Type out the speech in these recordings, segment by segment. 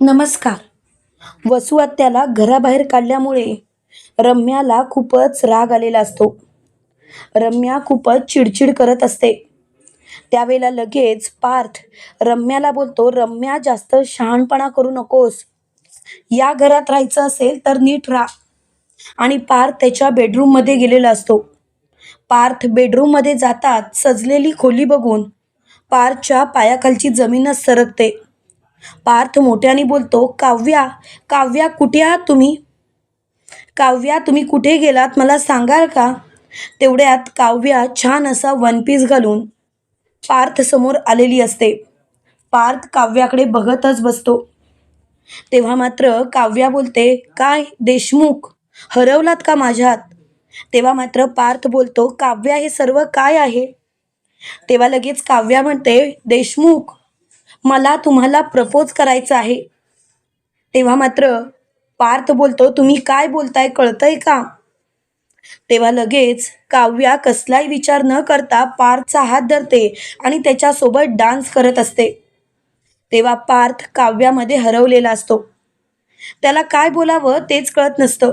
नमस्कार. वसु आत्याला घराबाहेर काढल्यामुळे रम्याला खूपच राग आलेला असतो. रम्या खूपच चिडचिड करत असते. त्यावेळेला लगेच पार्थ रम्याला बोलतो रम्या जास्त शहाणपणा करू नकोस. या घरात राहायचं असेल तर नीट राहा. आणि पार्थ त्याच्या बेडरूममध्ये गेलेला असतो. पार्थ बेडरूममध्ये जातात सजलेली खोली बघून पार्थच्या पायाखालची जमीनच सरकते. पार्थ मोठ्याने बोलतो काव्या काव्या कुठे आहात तुम्ही? काव्या तुम्ही कुठे गेलात मला सांगाल का? तेवढ्यात काव्या छान असा वन पीस घालून पार्थ समोर आलेली असते. पार्थ काव्याकडे बघतच बसतो. तेव्हा मात्र काव्या बोलते काय देशमुख हरवलात का माझ्यात? तेव्हा मात्र पार्थ बोलतो काव्या हे सर्व काय आहे? तेव्हा लगेच काव्या म्हणते देशमुख मला तुम्हाला प्रपोज करायचं आहे. तेव्हा मात्र पार्थ बोलतो तुम्ही काय बोलताय कळतंय का? तेव्हा लगेच काव्या कसलाही विचार न करता पार्थचा हात धरते आणि त्याच्यासोबत डान्स करत असते. तेव्हा पार्थ काव्यामध्ये हरवलेला असतो. त्याला काय बोलावं तेच कळत नसतं.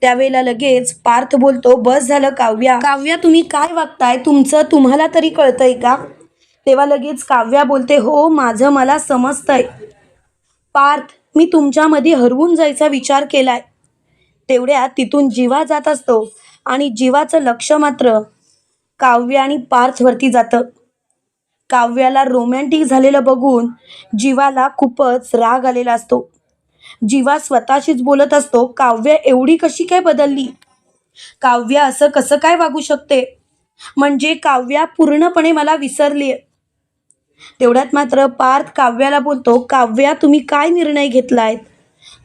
त्यावेळेला लगेच पार्थ बोलतो बस झालं काव्या. काव्या तुम्ही काय वागताय? तुमचं तुम्हाला तरी कळतंय का? तेव्हा लगेच काव्या बोलते हो माझं मला समजतंय. पार्थ मी तुमच्यामध्ये हरवून जायचा विचार केलाय. तेवढ्यात तिथून जीवा जात असतो आणि जीवाचं लक्ष मात्र काव्य आणि पार्थवरती जातं. काव्याला रोमॅन्टिक झालेलं बघून जीवाला खूपच राग आलेला असतो. जीवा स्वतःशीच बोलत असतो काव्य एवढी कशी काय बदलली? काव्य असं कसं काय वागू शकते? म्हणजे काव्या पूर्णपणे मला विसरली तेवढ्यात मात्र पार्थ काव्याला बोलतो काव्या तुम्ही काय निर्णय घेतलायत?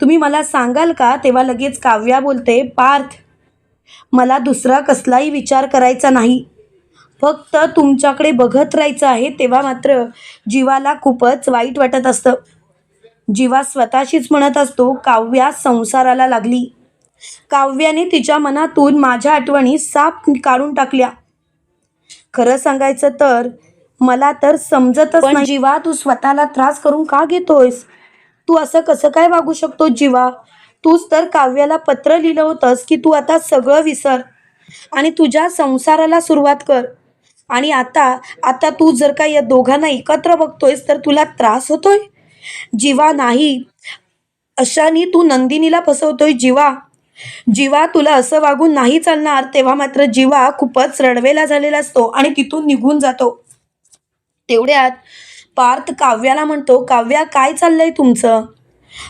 तुम्ही मला सांगाल का? तेव्हा लगेच काव्या बोलते पार्थ मला दुसरा कसलाही विचार करायचा नाही. फक्त तुमच्याकडे बघत राहायचं आहे. तेव्हा मात्र जीवाला खूपच वाईट वाटत असतं. जीवा स्वतःशीच म्हणत असतो काव्या संसाराला लागली. काव्याने तिच्या मनातून माझ्या आठवणी साप काढून टाकल्या. खरं सांगायचं तर मला तर समजतच नाही. जीवा तू स्वतःला त्रास करून का घेतोयस? तू असं कसं काय वागू शकतो जीवा? तूच तर काव्याला पत्र लिहिलं होतंस की तू आता सगळं विसर आणि तुझ्या संसाराला सुरुवात कर. आणि आता आता तू जर का या दोघांना एकत्र बघतोयस तर तुला त्रास होतोय? जीवा नाही. अशाने तू नंदिनीला फसवतोय जीवा. जीवा तुला असं वागून नाही चालणार तेव्हा मात्र जीवा खूपच रडवेला झालेला असतो आणि तिथून निघून जातो. तेवढ्यात पार्थ काव्याला म्हणतो काव्या काय चाललंय तुमचं?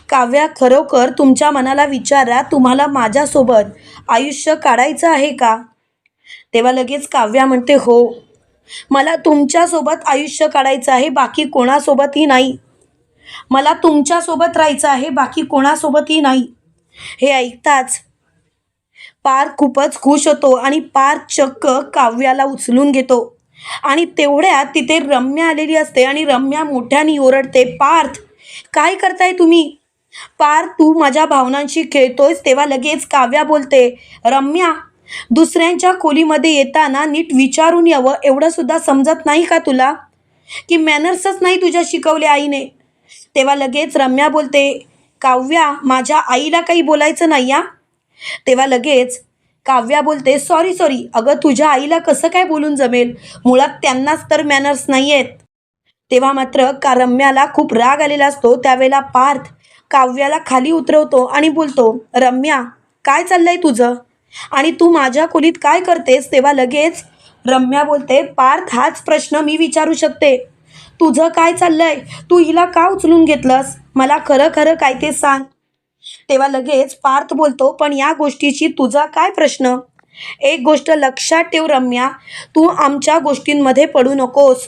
काव्या खरोखर तुमच्या मनाला विचारा तुम्हाला माझ्यासोबत आयुष्य काढायचं आहे का? तेव्हा लगेच काव्या म्हणते हो. मला तुमच्यासोबत आयुष्य काढायचं आहे बाकी कोणासोबतही नाही. मला तुमच्यासोबत राहायचं आहे बाकी कोणासोबतही नाही. हे ऐकताच पार्थ खूपच खुश होतो आणि पार्थ चक्क काव्याला उचलून घेतो. आणि तेवढ्यात तिथे रम्या आलेली असते आणि रम्या मोठ्याने ओरडते पार्थ काय करताय तुम्ही? पार्थ तू माझ्या भावनांशी खेळतोयस तेव्हा लगेच काव्या बोलते. रम्या दुसऱ्यांच्या खोलीमध्ये येताना नीट विचारून यावं एवढं सुद्धा समजत नाही का तुला? की मॅनर्सच नाही तुझ्या शिकवले आईने. तेव्हा लगेच रम्या बोलते काव्या माझ्या आईला काही बोलायचं नाही या तेव्हा लगेच काव्या बोलते सॉरी सॉरी अगं तुझ्या आईला कसं काय बोलून जमेल? मुळात त्यांनाच तर मॅनर्स नाही आहेत तेव्हा मात्र का रम्याला खूप राग आलेला असतो. त्यावेळेला पार्थ काव्याला खाली उतरवतो आणि बोलतो रम्या काय चाललंय तुझं? आणि तू माझ्या खोलीत काय करतेस? तेव्हा लगेच रम्या बोलते पार्थ हाच प्रश्न मी विचारू शकते. तुझं काय चाललंय? तू हिला का उचलून घेतलंस? मला खरं खरं काय ते सांग. तेव्हा लगेच पार्थ बोलतो पण या गोष्टीची तुझा काय प्रश्न? एक गोष्ट लक्षात ठेव रम्या तू आमच्या गोष्टींमध्ये पडू नकोस.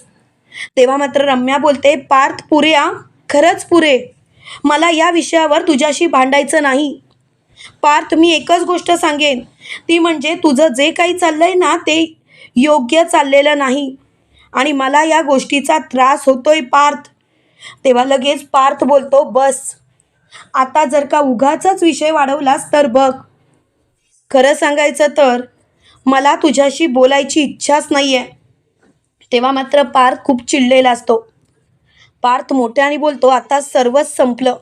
तेव्हा मात्र रम्या बोलते पार्थ पुरे आ? खरंच पुरे. मला या विषयावर तुझ्याशी भांडायचं नाही. पार्थ मी एकच गोष्ट सांगेन. ती म्हणजे तुझं जे काही चाललंय ना ते योग्य चाललेलं नाही. आणि मला या गोष्टीचा त्रास होतोय पार्थ. तेव्हा लगेच पार्थ बोलतो बस. आता जर का उगाचाच विषय वाढवलास तर बघ. खरं सांगायचं तर मला तुझ्याशी बोलायची इच्छाच नाही आहे तेव्हा मात्र पार्थ खूप चिडलेला असतो. पार्थ मोठ्याने बोलतो आता सर्वच संपलं.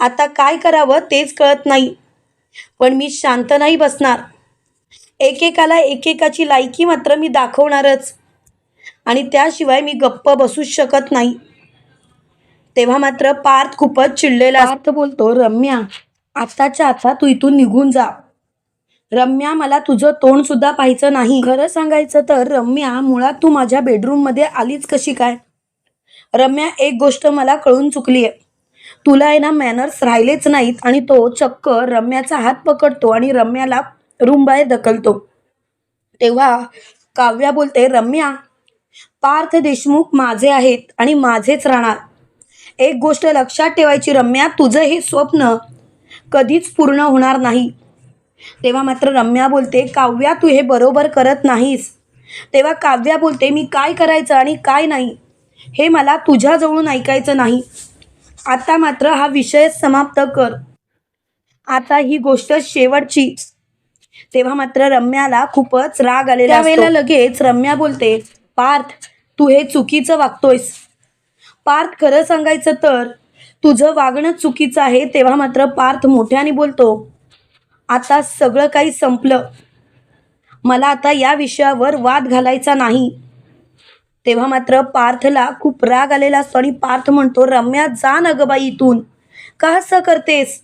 आता काय करावं तेच कळत नाही. पण मी शांत नाही बसणार. एकेकाला एकेकाची लायकी मात्र मी दाखवणारच. आणि त्याशिवाय मी गप्प बसूच शकत नाही. तेव्हा मात्र पार्थ खूपच चिडलेला पार्थ बोलतो रम्या आताच्या आता तू इथून निघून जा. रम्या मला तुझं तोंड सुद्धा पाहायचं नाही. खरं सांगायचं तर रम्या मुळात तू माझ्या बेडरूममध्ये आलीच कशी काय? रम्या एक गोष्ट मला कळून चुकली आहे तुला आहे ना मॅनर्स राहिलेच नाहीत आणि तो चक्क रम्याचा हात पकडतो आणि रम्याला रूम बाहेर ढकलतो. तेव्हा काव्या बोलते रम्या पार्थ देशमुख माझे आहेत आणि माझेच राहणार. एक गोष्ट लक्षात ठेवायची रम्या तुझं हे स्वप्न कधीच पूर्ण होणार नाही. तेव्हा मात्र रम्या बोलते काव्या तू हे बरोबर करत नाहीस. तेव्हा काव्या बोलते मी काय करायचं आणि काय नाही हे मला तुझ्याजवळून ऐकायचं नाही. आता मात्र हा विषय समाप्त कर. आता ही गोष्ट शेवटची. तेव्हा मात्र रम्याला खूपच राग आलेला त्यावेळेला लगेच रम्या बोलते पार्थ तू हे चुकीचं वागतोयस. पार्थ खरं सांगायचं तर तुझं वागणं चुकीचं आहे तेव्हा मात्र पार्थ मोठ्याने बोलतो आता सगळं काही संपलं. मला आता या विषयावर वाद घालायचा नाही. तेव्हा मात्र पार्थला खूप राग आलेला असतो आणि पार्थ म्हणतो रम्या जा ना ग बाई इथून. का असं करतेस?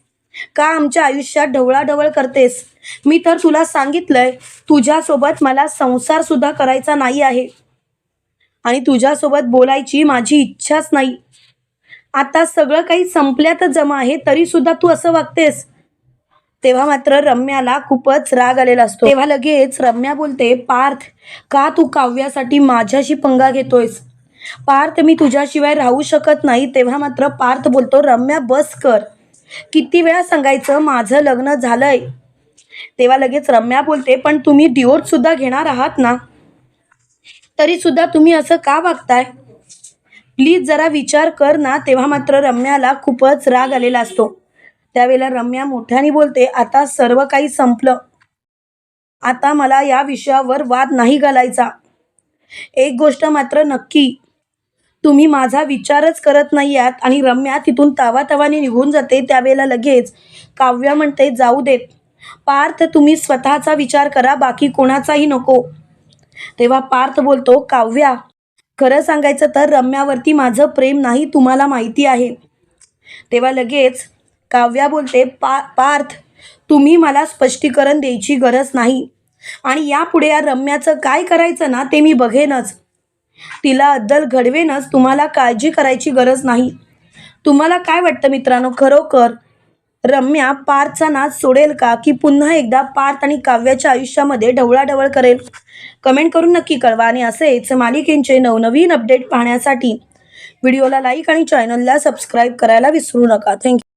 का आमच्या आयुष्यात ढवळाढवळ करतेस? मी तर तुला सांगितलंय तुझ्यासोबत मला संसार सुद्धा करायचा नाही आहे. आणि तुझ्यासोबत बोलायची माझी इच्छाच नाही. आता सगळं काही संपल्यातच जमा आहे तरी सुद्धा तू असं वागतेस. तेव्हा मात्र रम्याला खूपच राग आलेला असतो. तेव्हा लगेच रम्या बोलते पार्थ का तू काव्यासाठी माझ्याशी पंगा घेतोयस? पार्थ मी तुझ्याशिवाय राहू शकत नाही. तेव्हा मात्र पार्थ बोलतो रम्या बस कर. किती वेळा सांगायचं माझं लग्न झालंय. तेव्हा लगेच रम्या बोलते पण तुम्ही डिवोर्स सुद्धा घेणार आहात ना? तरी सुद्धा तुम्ही असं का वागताय? प्लीज जरा विचार कर ना तेव्हा मात्र रम्याला खूपच राग आलेला असतो. त्यावेळेला रम्या मोठ्याने बोलते आता सर्व काही संपलं. आता मला या विषयावर वाद नाही घालायचा. एक गोष्ट मात्र नक्की. तुम्ही माझा विचारच करत नाही आहात आणि रम्या तिथून तावातावाने निघून जाते. त्यावेळेला लगेच काव्या म्हणते जाऊ देत. पार्थ तुम्ही स्वतःचा विचार करा बाकी कोणाचाही नको. तेव्हा पार्थ बोलतो काव्या खरं सांगायचं तर रम्यावरती माझं प्रेम नाही तुम्हाला माहिती आहे. तेव्हा लगेच काव्या बोलते पा पार्थ तुम्ही मला स्पष्टीकरण द्यायची गरज नाही. आणि यापुढे या रम्याचं काय करायचं ना ते मी बघेनच. तिला अद्दल घडवेनच तुम्हाला काळजी करायची गरज नाही. तुम्हाला काय वाटतं मित्रांनो? खरोखर रम्या पार्थचा नाच सोडेल का? की पुन्हा एकदा पार्थ आणि काव्याच्या आयुष्यामध्ये ढवळाढवळ करेल? कमेंट करून नक्की कळवा आणि असेच मालिकेंचे नवनवीन अपडेट पाहण्यासाठी व्हिडिओला लाईक आणि चॅनलला सबस्क्राईब करायला विसरू नका. थँक्यू.